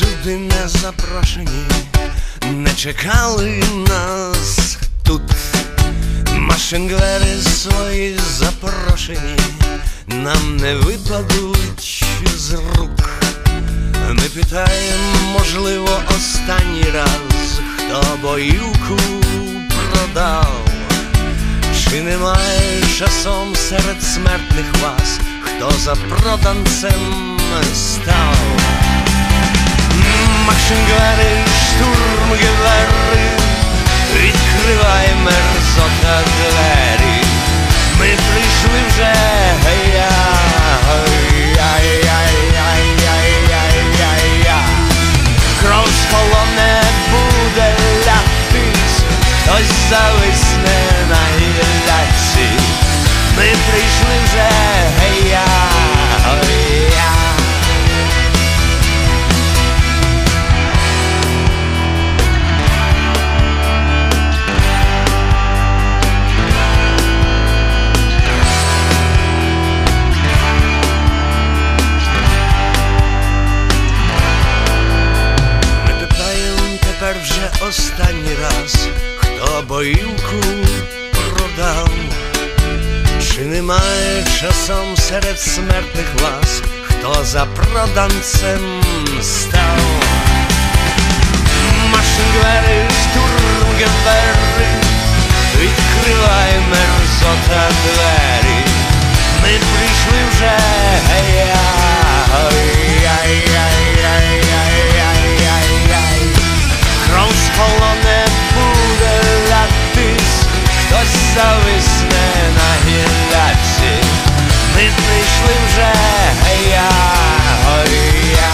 сюди не запрошені, не чекали нас тут. Машинглери свої запрошені, нам не випадуть з рук. Ми питаємо, можливо, останній раз, хто боївку продав. Чи немає часом серед смертних вас, хто за проданцем став? Машингери, штурмгевери, відкривай мерзота двері. Ми прийшли вже, гей-я, гей-я-яй-яй-яй-яй-яй-я. Буде лятись, хтось зависне на гілляці. Ми прийшли вже, тепер вже останній раз, хто боївку продав, чи немає часом серед смертних вас, хто за проданцем став? Зависне на гілляці. Ми прийшли вже, гей-я, гей-я.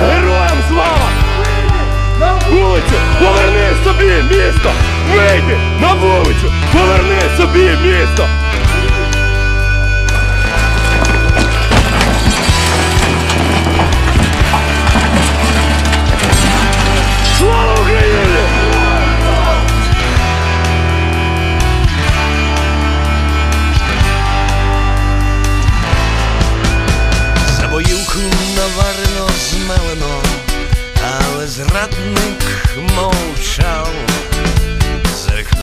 Героям слава! На вулицю! Поверни собі місто! Вийди на вулицю! Поверни собі місто! развратных мод